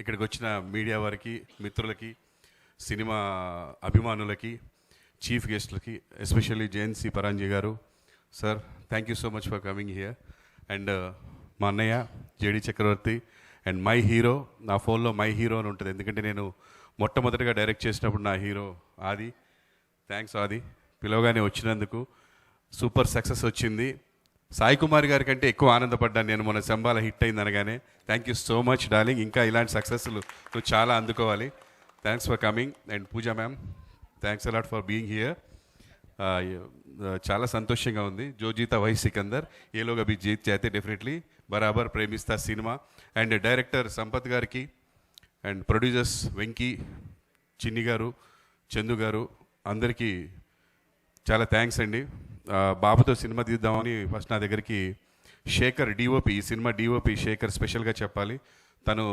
ఇక్కడికి వచ్చిన మీడియా వారికి మిత్రులకి సినిమా అభిమానులకి చీఫ్ గెస్ట్లకి ఎస్పెషల్లీ జేఎన్సీ పరాంజీ గారు. Sir thank you so much for coming here and మా అన్నయ్య JD Chakravarthy and my hero నా ఫోన్లో మై హీరో అని ఉంటుంది. ఎందుకంటే నేను మొట్టమొదటిగా డైరెక్ట్ చేసినప్పుడు నా హీరో ఆది. థ్యాంక్స్ ఆది. పిలవగానే వచ్చినందుకు సూపర్ సక్సెస్ వచ్చింది. సాయి కుమార్ గారి కంటే ఎక్కువ ఆనందపడ్డాను నేను. మన శంబాల హిట్ అయింది అనగానే. Thank you so much darling ఇంకా ఇలాంటి సక్సెస్లు నువ్వు చాలా అందుకోవాలి. Thanks for coming and Pooja ma'am thanks a lot for being here చాలా సంతోషంగా ఉంది. జోజీతా వై సికందర్. ఏలోగా బీ జీత్ చేతే డెఫినెట్లీ బరాబర్ ప్రేమిస్తా సినిమా. అండ్ డైరెక్టర్ సంపత్ గారికి అండ్ ప్రొడ్యూసర్స్ వెంకీ చిన్ని గారు చందు గారు అందరికీ చాలా థ్యాంక్స్ అండి. బాబుతో సినిమా తీద్దామని ఫస్ట్ నా దగ్గరికి శేఖర్ డిఓపి ఈ సినిమా డిఓపి శేఖర్ స్పెషల్గా చెప్పాలి. తను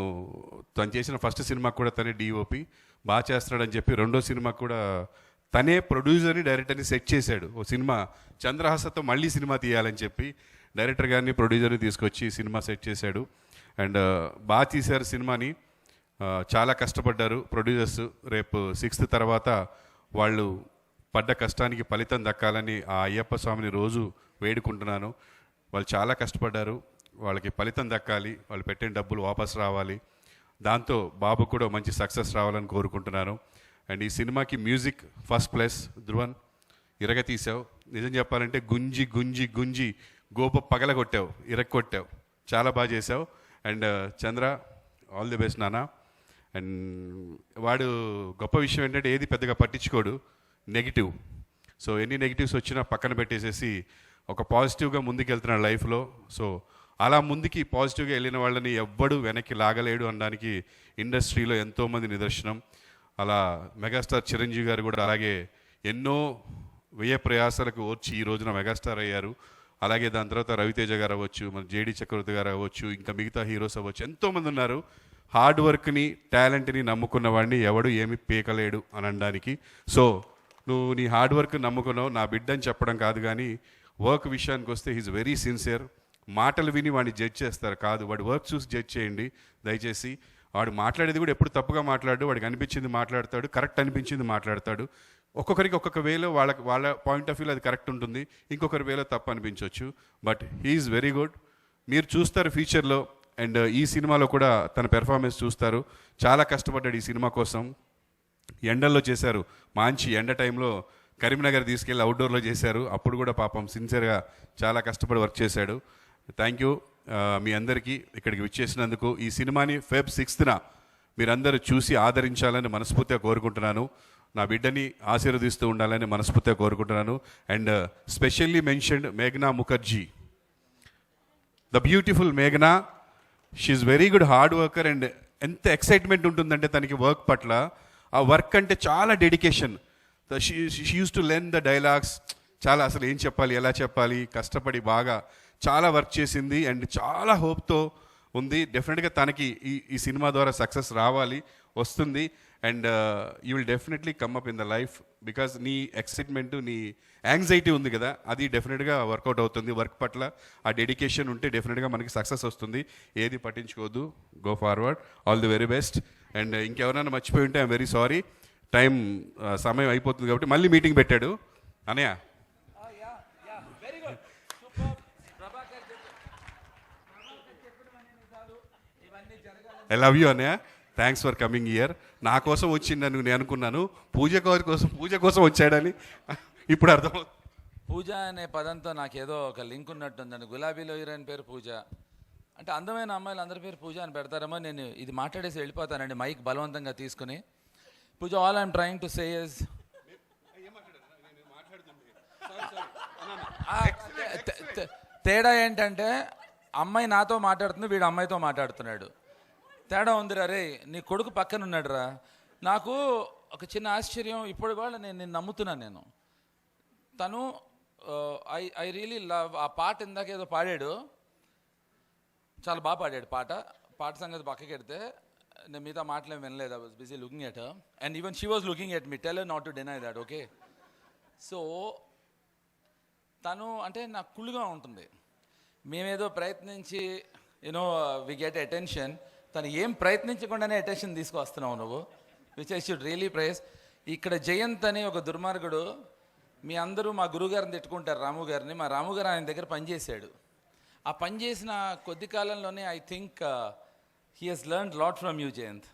తను చేసిన ఫస్ట్ సినిమా కూడా తనే డిఓపి బాగా చేస్తున్నాడని చెప్పి రెండో సినిమా కూడా తనే ప్రొడ్యూసర్ని డైరెక్టర్ని సెట్ చేశాడు. ఓ సినిమా చంద్రహాసతో మళ్ళీ సినిమా తీయాలని చెప్పి డైరెక్టర్ గారిని ప్రొడ్యూసర్ని తీసుకొచ్చి సినిమా సెట్ చేశాడు. అండ్ బాగా తీశారు సినిమాని. చాలా కష్టపడ్డారు. ప్రొడ్యూసర్స్ రేపు సిక్స్త్ తర్వాత వాళ్ళు పడ్డ కష్టానికి ఫలితం దక్కాలని ఆ అయ్యప్ప స్వామిని రోజు వేడుకుంటున్నాను. వాళ్ళు చాలా కష్టపడ్డారు. వాళ్ళకి ఫలితం దక్కాలి. వాళ్ళు పెట్టిన డబ్బులు వాపస్ రావాలి. దాంతో బాబు కూడా మంచి సక్సెస్ రావాలని కోరుకుంటున్నాను. అండ్ ఈ సినిమాకి మ్యూజిక్ ఫస్ట్ ప్లేస్. ధ్రువన్ ఇరగ తీసావు నిజం చెప్పాలంటే గుంజి గుంజి గుంజి గోప పగల కొట్టావు ఇరగ కొట్టావు చాలా బాగా చేసావు and Chandra all the best నాన్న. అండ్ వాడు గొప్ప విషయం ఏంటంటే ఏది పెద్దగా పట్టించుకోడు. నెగిటివ్ సో ఎన్ని నెగిటివ్స్ వచ్చినా పక్కన పెట్టేసేసి ఒక పాజిటివ్గా ముందుకెళ్తున్నాడు లైఫ్లో సో అలా ముందుకి పాజిటివ్గా వెళ్ళిన వాళ్ళని ఎవ్వడు వెనక్కి లాగలేడు అనడానికి ఇండస్ట్రీలో ఎంతోమంది నిదర్శనం. అలా మెగాస్టార్ చిరంజీవి గారు కూడా అలాగే ఎన్నో వ్యయ ప్రయాసాలకు వచ్చి ఈ రోజున మెగాస్టార్ అయ్యారు. అలాగే దాని తర్వాత రవితేజ గారు అవ్వచ్చు మన జేడి చక్రవర్తి గారు అవ్వచ్చు ఇంకా మిగతా హీరోస్ అవ్వచ్చు ఎంతోమంది ఉన్నారు. హార్డ్ వర్క్ని టాలెంట్ని నమ్ముకున్న వాడిని ఎవడు ఏమి పీకలేడు అని అనడానికి. సో నువ్వు నీ హార్డ్ వర్క్ నమ్ముకున్నావు నా బిడ్డ అని చెప్పడం కాదు కానీ వర్క్ విషయానికి వస్తే హీజ్ వెరీ సిన్సియర్ మాటలు విని వాడిని జడ్జ్ చేస్తారు కాదు. వాడి వర్క్ చూసి జడ్జ్ చేయండి. దయచేసి వాడు మాట్లాడేది కూడా ఎప్పుడు తప్పుగా మాట్లాడు వాడికి అనిపించింది మాట్లాడతాడు. కరెక్ట్ అనిపించింది మాట్లాడతాడు. ఒక్కొక్కరికి ఒక్కొక్క వేలో వాళ్ళకి వాళ్ళ పాయింట్ ఆఫ్ వ్యూలో అది కరెక్ట్ ఉంటుంది. ఇంకొకరి వేలో తప్పు అనిపించవచ్చు. బట్ హీఈస్ వెరీ గుడ్ మీరు చూస్తారు ఫ్యూచర్లో అండ్ uh, ఈ సినిమాలో కూడా తన పెర్ఫార్మెన్స్ చూస్తారు. చాలా కష్టపడ్డాడు ఈ సినిమా కోసం. ఎండల్లో చేశారు. మంచి ఎండ టైంలో కరీంనగర్ తీసుకెళ్ళి అవుట్డోర్లో చేశారు. అప్పుడు కూడా పాపం సిన్సియర్గా చాలా కష్టపడి వర్క్ చేశాడు. థ్యాంక్ యూ మీ అందరికీ ఇక్కడికి విచ్చేసినందుకు. ఈ సినిమాని ఫెబ్ సిక్స్త్న మీరందరూ చూసి ఆదరించాలని మనస్ఫూర్తిగా కోరుకుంటున్నాను. నా బిడ్డని ఆశీర్వదిస్తూ ఉండాలని మనస్ఫూర్తిగా కోరుకుంటున్నాను. అండ్ స్పెషల్లీ మెన్షన్డ్ మేఘనా ముఖర్జీ ద బ్యూటిఫుల్ మేఘనా she very good hard worker and ఎంత ఎక్సైట్మెంట్ ఉంటుందంటే తనకి వర్క్ పట్ల ఆ వర్క్ అంటే చాలా dedication. She use to learn the dialogues చాలా అసలు ఏం చెప్పాలి ఎలా చెప్పాలి కష్టపడి బాగా చాలా వర్క్ చేసింది అండ్ చాలా హోప్తో ఉంది. డెఫినెట్గా తనకి ఈ ఈ సినిమా ద్వారా సక్సెస్ రావాలి వస్తుంది. And you will definitely come up in the life because నీ ఎక్సైట్మెంట్ నీ యాంగ్జైటీ ఉంది కదా అది డెఫినెట్గా వర్కౌట్ అవుతుంది. వర్క్ పట్ల ఆ డెడికేషన్ ఉంటే డెఫినెట్గా మనకి సక్సెస్ వస్తుంది. ఏది పట్టించుకోవద్దు. Go forward all the very best and ఇంకెవరైనా మర్చిపోయి ఉంటే ఐఎమ్ వెరీ సారీ టైం సమయం అయిపోతుంది కాబట్టి మళ్ళీ మీటింగ్ పెట్టాడు. అనయ్య. ఐ లవ్ యూ అన్నయ్య థ్యాంక్స్ ఫర్ కమింగ్ ఇయర్ నా కోసం వచ్చిందని నేను అనుకున్నాను. పూజ గారి కోసం పూజ కోసం వచ్చాడని ఇప్పుడు అర్థం పూజ అనే పదంతో నాకు ఏదో ఒక లింక్ ఉన్నట్టుందండి. గులాబీలో హీరోయిన్ పేరు పూజ. అంటే అందమైన అమ్మాయిలు అందరి పేరు పూజ అని పెడతారేమో నేను ఇది మాట్లాడేసి వెళ్ళిపోతానండి మైక్ బలవంతంగా తీసుకుని. Pooja all I'm trying to say is తేడా ఏంటంటే అమ్మాయి నాతో మాట్లాడుతుంది వీడు అమ్మాయితో మాట్లాడుతున్నాడు. తేడా ఉందిరా రే నీ కొడుకు పక్కన ఉన్నాడురా నాకు ఒక చిన్న ఆశ్చర్యం ఇప్పుడు కూడా నేను నేను నమ్ముతున్నాను నేను. తను ఐ ఐ రియలీ లవ్ ఆ పాట ఇందాక ఏదో పాడాడు. చాలా బాగా పాడాడు పాట. పాట సంగతి పక్కకెడితే నేను మిగతా మాటలేం వినలేదు I was busy looking at and even she was looking at me tell not to deny that okay so తను అంటే నాకు కుళ్ళుగా ఉంటుంది. మేమేదో ప్రయత్నించి యూనో వి గెట్ అటెన్షన్ తను ఏం ప్రయత్నించకుండానే అటెన్షన్ తీసుకొస్తున్నావు నువ్వు? Which I should really praise ఇక్కడ జయంత్ అని ఒక దుర్మార్గుడు మీ అందరూ మా గురుగారిని తిట్టుకుంటారు రాము గారిని. మా రాము గారు ఆయన దగ్గర పనిచేశాడు. ఆ పని చేసిన కొద్ది కాలంలోనే I think he he's learn lot from you Jayanth.